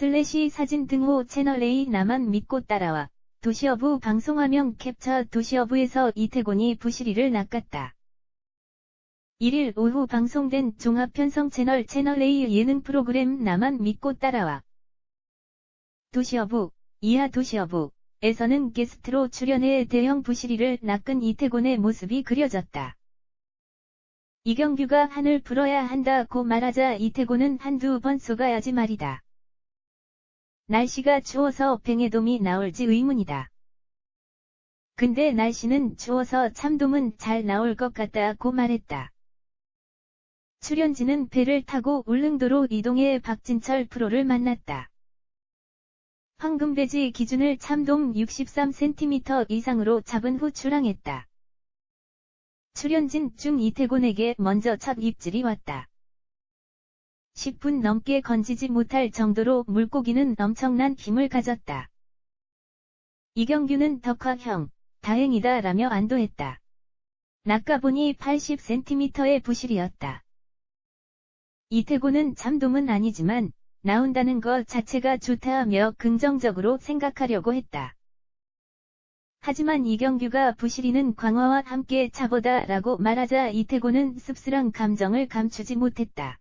슬래시 사진 등호 채널 A 나만 믿고 따라와 도시어부 방송화면 캡처 도시어부에서 이태곤이 부시리를 낚았다. 1일 오후 방송된 종합편성 채널 채널 A 예능 프로그램 나만 믿고 따라와 도시어부 이하 도시어부 에서는 게스트로 출연해 대형 부시리를 낚은 이태곤의 모습이 그려졌다. 이경규가 한을 풀어야 한다고 말하자 이태곤은 한두 번 쏘가야지 말이다. 날씨가 추워서 뱅에돔이 나올지 의문이다. 근데 날씨는 추워서 참돔은 잘 나올 것 같다고 말했다. 출연진은 배를 타고 울릉도로 이동해 박진철 프로를 만났다. 황금돼지 기준을 참돔 63cm 이상으로 잡은 후 출항했다. 출연진 중 이태곤에게 먼저 첫 입질이 왔다. 10분 넘게 건지지 못할 정도로 물고기는 엄청난 힘을 가졌다. 이경규는 덕화형, 다행이다 라며 안도했다. 낚아보니 80cm의 부실이었다. 이태곤은 참돔은 아니지만 나온다는 것 자체가 좋다하며 긍정적으로 생각하려고 했다. 하지만 이경규가 부실이는 광화와 함께 차보다 라고 말하자 이태곤은 씁쓸한 감정을 감추지 못했다.